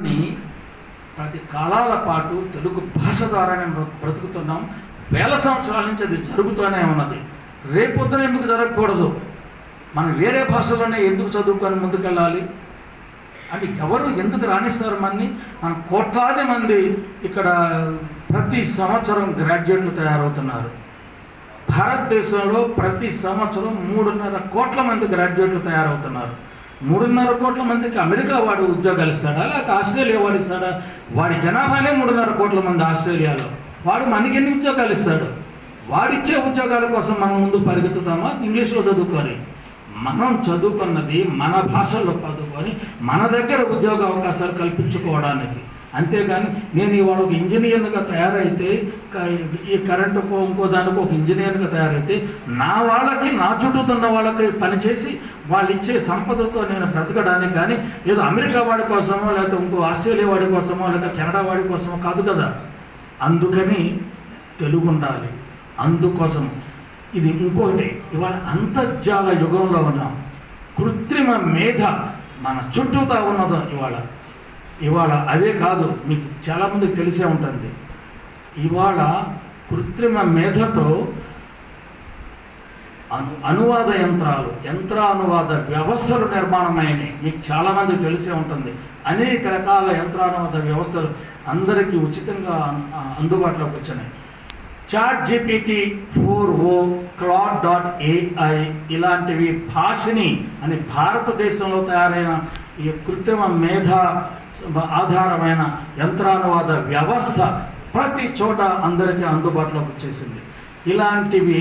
అని ప్రతి కాలాల పాటు తెలుగు భాష ద్వారానే బ్రతుకుతున్నాం. వేల సంవత్సరాల నుంచి అది జరుగుతూనే ఉన్నది. రేపొద్దున ఎందుకు జరగకూడదు? మనం వేరే భాషలోనే ఎందుకు చదువుకొని ముందుకెళ్ళాలి? అంటే ఎవరు ఎందుకు రాణిస్తారు మనని? మన కోట్లాది మంది ఇక్కడ ప్రతి సంవత్సరం గ్రాడ్యుయేట్లు తయారవుతున్నారు. భారతదేశంలో ప్రతి సంవత్సరం మూడున్నర కోట్ల మంది గ్రాడ్యుయేట్లు తయారవుతున్నారు. మూడున్నర కోట్ల మందికి అమెరికా వాడు ఉద్యోగాలు ఇస్తాడా? లేకపోతే ఆస్ట్రేలియా వాడు ఇస్తాడా? వాడి జనాభానే మూడున్నర కోట్ల మంది ఆస్ట్రేలియాలో. వాడు మనకి ఎన్ని ఉద్యోగాలు ఇస్తాడు? వాడిచ్చే ఉద్యోగాల కోసం మనం ముందు పరిగెత్తుతామా? ఇంగ్లీష్లో చదువుకొని. మనం చదువుకున్నది మన భాషలో చదువుకొని మన దగ్గర ఉద్యోగ అవకాశాలు కల్పించుకోవడానికి. అంతేగాని నేను ఇవాళ ఒక ఇంజనీర్గా తయారైతే ఈ కరెంటుకో ఇంకో దానికో ఒక ఇంజనీర్గా తయారైతే నా వాళ్ళకి నా చుట్టూతున్న వాళ్ళకి పనిచేసి వాళ్ళు ఇచ్చే సంపదతో నేను బ్రతకడానికి కానీ ఏదో అమెరికా వాడి కోసమో లేకపోతే ఇంకో ఆస్ట్రేలియా వాడి కోసమో లేదా కెనడా వాడి కోసమో కాదు కదా. అందుకని తెలుగు ఉండాలి అందుకోసం ఇది ఇంకోటి. ఇవాళ అంతర్జాల యుగంలో ఉన్నాం. కృత్రిమ మేధ మన చుట్టూతా ఉన్నదో ఇవాళ. ఇవాళ అదే కాదు మీకు చాలామందికి తెలిసే ఉంటుంది. ఇవాళ కృత్రిమ మేధతో అను అనువాద యంత్రాలు యంత్ర అనువాద వ్యవస్థలు నిర్మాణమైనవి. మీకు చాలామందికి తెలిసే ఉంటుంది. అనేక రకాల యంత్రానువాద వ్యవస్థలు అందరికీ ఉచితంగా అందుబాటులోకి వచ్చినాయి. Chat GPT four o Claude dot AI ఇలాంటివి భాషని అని భారతదేశంలో తయారైన ఈ కృత్రిమ మేధ ఆధారమైన యంత్రానువాద వ్యవస్థ ప్రతి చోట అందరికీ అందుబాటులోకి వచ్చేసింది. ఇలాంటివి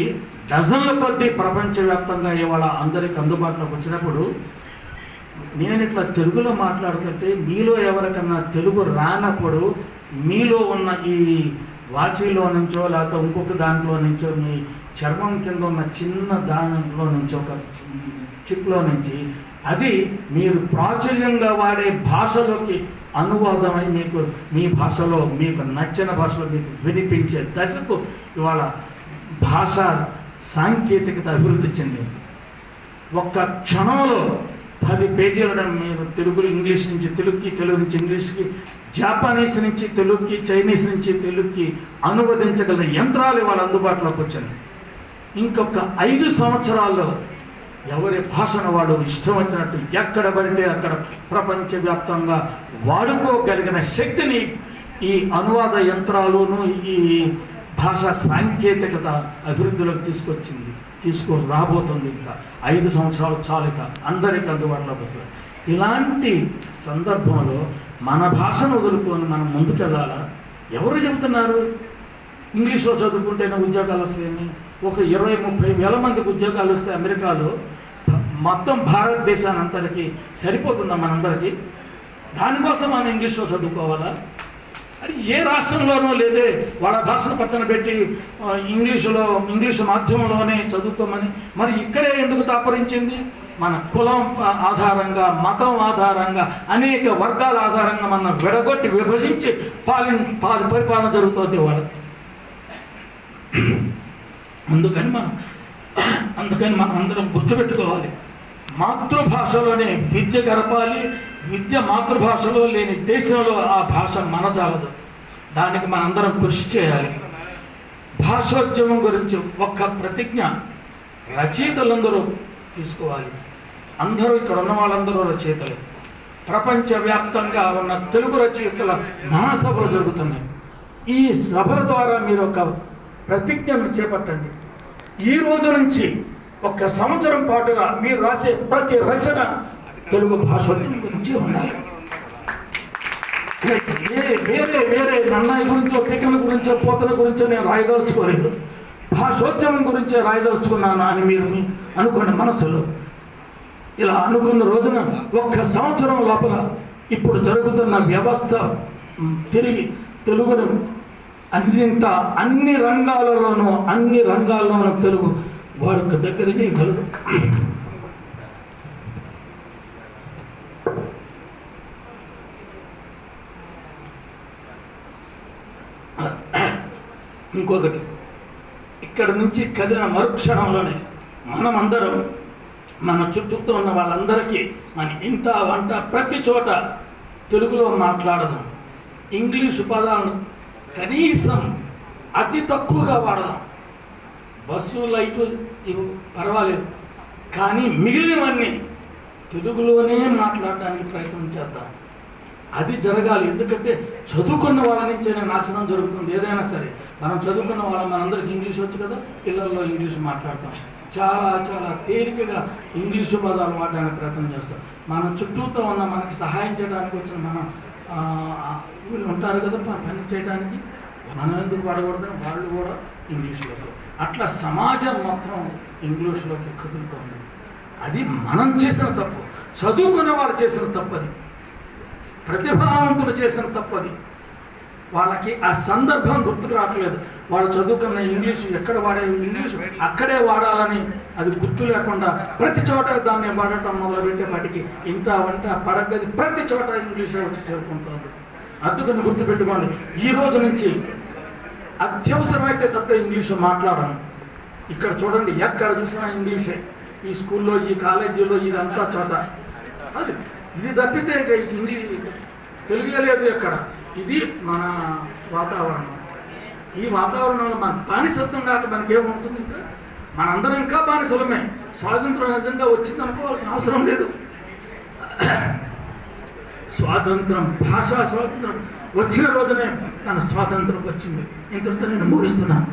డజన్ల కొద్దీ ప్రపంచవ్యాప్తంగా ఇవాళ అందరికీ అందుబాటులోకి వచ్చినప్పుడు నేను ఇట్లా తెలుగులో మాట్లాడుతుంటే మీలో ఎవరికన్నా తెలుగు రానప్పుడు మీలో ఉన్న ఈ వాచీలో నుంచో లేకపోతే ఇంకొక దాంట్లో నుంచో మీ చర్మం కింద ఉన్న చిన్న దాంట్లో నుంచి ఒక చిప్లో నుంచి అది మీరు ప్రాచుర్యంగా వాడే భాషలోకి అనువాదమై మీకు మీ భాషలో మీకు నచ్చిన భాషలో మీకు వినిపించే దశకు ఇవాళ భాష సాంకేతికత అభివృద్ధి చెందింది ఒక్క క్షణంలో పది పేజీలను మీరు తెలుగు ఇంగ్లీష్ నుంచి తెలుగుకి తెలుగు నుంచి ఇంగ్లీష్కి జాపానీస్ నుంచి తెలుగుకి చైనీస్ నుంచి తెలుగుకి అనువదించగల యంత్రాలు ఇవాళ అందుబాటులోకి వచ్చాయి. ఇంకొక ఐదు సంవత్సరాల్లో ఎవరి భాషను వాడు ఇష్టం వచ్చినట్టు ఎక్కడ పడితే అక్కడ ప్రపంచవ్యాప్తంగా వాడుకోగలిగిన శక్తిని ఈ అనువాద యంత్రాలును ఈ భాష సాంకేతికత అభివృద్ధిలోకి తీసుకొచ్చింది. తీసుకు రాబోతుంది ఇంకా. ఐదు సంవత్సరాలు చాలుక అందరికీ అందుబాటులోకి వస్తుంది. ఇలాంటి సందర్భంలో మన భాషను వదులుకొని మనం ముందుకెళ్ళాలా? ఎవరు చెబుతున్నారు ఇంగ్లీష్లో చదువుకుంటేనే ఉద్యోగాలు వస్తాయని. ఒక ఇరవై ముప్పై వేల మందికి ఉద్యోగాలు వస్తే అమెరికాలో. మొత్తం భారతదేశాన్ని అంతటికి సరిపోతుందా మనందరికీ? దానికోసం మనం ఇంగ్లీష్లో చదువుకోవాలా? అది ఏ రాష్ట్రంలోనో లేదే. వాళ్ళ భాషను పక్కన పెట్టి ఇంగ్లీషులో ఇంగ్లీషు మాధ్యమంలోనే చదువుకోమని. మరి ఇక్కడే ఎందుకు తాపరించింది? మన కులం ఆధారంగా మతం ఆధారంగా అనేక వర్గాల ఆధారంగా మనం విడగొట్టి విభజించి పాలి పాలి పరిపాలన జరుగుతుంది వాళ్ళకి అందుకని మనం అందుకని మనం అందరం గుర్తుపెట్టుకోవాలి. మాతృభాషలోనే విద్య గడపాలి. విద్య మాతృభాషలో లేని దేశంలో ఆ భాష మనజాలదు. దానికి మనందరం కృషి చేయాలి. భాషోద్యమం గురించి ఒక్క ప్రతిజ్ఞ రచయితలందరూ తీసుకోవాలి. అందరూ ఇక్కడ ఉన్న వాళ్ళందరూ రచయితలే. ప్రపంచవ్యాప్తంగా ఉన్న తెలుగు రచయితల మహాసభలు జరుగుతున్నాయి. ఈ సభల ద్వారా మీరు ఒక ప్రతిజ్ఞను చేపట్టండి. ఈ రోజు నుంచి ఒక సంవత్సరం పాటుగా మీరు రాసే ప్రతి రచన తెలుగు భాషోద్యమం గురించి ఉండాలి. వేరే వేరే వేరే నన్నయ్య గురించో తిక్కన గురించో పోతన గురించో నేను రాయదలుచుకోలేదు. భాషోద్యమం గురించే రాయదలుచుకున్నాను అని మీరు అనుకున్న అనుకోండి మనసులో. ఇలా అనుకున్న రోజున ఒక్క సంవత్సరం లోపల ఇప్పుడు జరుగుతున్న వ్యవస్థ తిరిగి తెలుగును అన్నింట అన్ని రంగాలలోనూ అన్ని రంగాల్లోనూ తెలుగు వాడుక దగ్గర చేయగలదు ఇంకొకటి ఇక్కడ నుంచి కదిలిన మరుక్షణంలోనే మనమందరం మన చుట్టూతో ఉన్న వాళ్ళందరికీ మన ఇంట వంట ప్రతి చోట తెలుగులో మాట్లాడదాం. ఇంగ్లీషు పదాలను కనీసం అతి తక్కువగా వాడదాం. బస్సు లైట్ ఇవి పర్వాలేదు. కానీ మిగిలినవన్నీ తెలుగులోనే మాట్లాడడానికి ప్రయత్నం చేద్దాం. అది జరగాలి. ఎందుకంటే చదువుకున్న వాళ్ళ నుంచే నాశనం జరుగుతుంది. ఏదైనా సరే మనం చదువుకున్న వాళ్ళ మనందరికి ఇంగ్లీష్ వచ్చు కదా పిల్లల్లో ఇంగ్లీష్ మాట్లాడతాం. చాలా చాలా తేలికగా ఇంగ్లీషు పదాలు వాడడానికి ప్రయత్నం చేస్తాం. మన చుట్టూతో ఉన్న మనకి సహాయం చేయడానికి వచ్చిన మన వీళ్ళు ఉంటారు కదా పని చేయడానికి. మనం ఎందుకు వాడకూడదు వాళ్ళు కూడా ఇంగ్లీష్లోకి. అట్లా సమాజం మొత్తం ఇంగ్లీష్లోకి కదులుతోంది అది మనం చేసిన తప్పు. చదువుకునే వాడు చేసిన తప్పది ప్రతిభావంతులు చేసిన తప్పది వాళ్ళకి ఆ సందర్భం గుర్తుకు రావట్లేదు. వాళ్ళు చదువుకున్న ఇంగ్లీషు ఎక్కడ వాడే ఇంగ్లీషు అక్కడే వాడాలని అది గుర్తు లేకుండా ప్రతి చోట దాన్ని వాడటం మొదలుపెట్టేపాటికి ఇంత వంట పడగది ప్రతి చోట ఇంగ్లీషే వచ్చి చేరుకుంటుంది. అందుకని గుర్తుపెట్టుకోండి. ఈ రోజు నుంచి అత్యవసరమైతే తప్ప ఇంగ్లీషు మాట్లాడను. ఇక్కడ చూడండి ఎక్కడ చూసినా ఇంగ్లీషే. ఈ స్కూల్లో ఈ కాలేజీలో ఇదంతా చోట. అది ఇది తప్పితే ఇక ఇంగ్లీష్ తెలుగే లేదు ఇక్కడ ఇది మన వాతావరణం. ఈ వాతావరణంలో మన బానిసత్వం కాక మనకేముంటుంది ఇంకా? మనందరం ఇంకా బానిసలమే. స్వాతంత్రం నిజంగా వచ్చింది అనుకోవాల్సిన అవసరం లేదు. స్వాతంత్రం భాషా స్వాతంత్రం వచ్చిన రోజునే మన స్వాతంత్రం వచ్చింది. ఇంతటితో నేను ముగిస్తున్నాను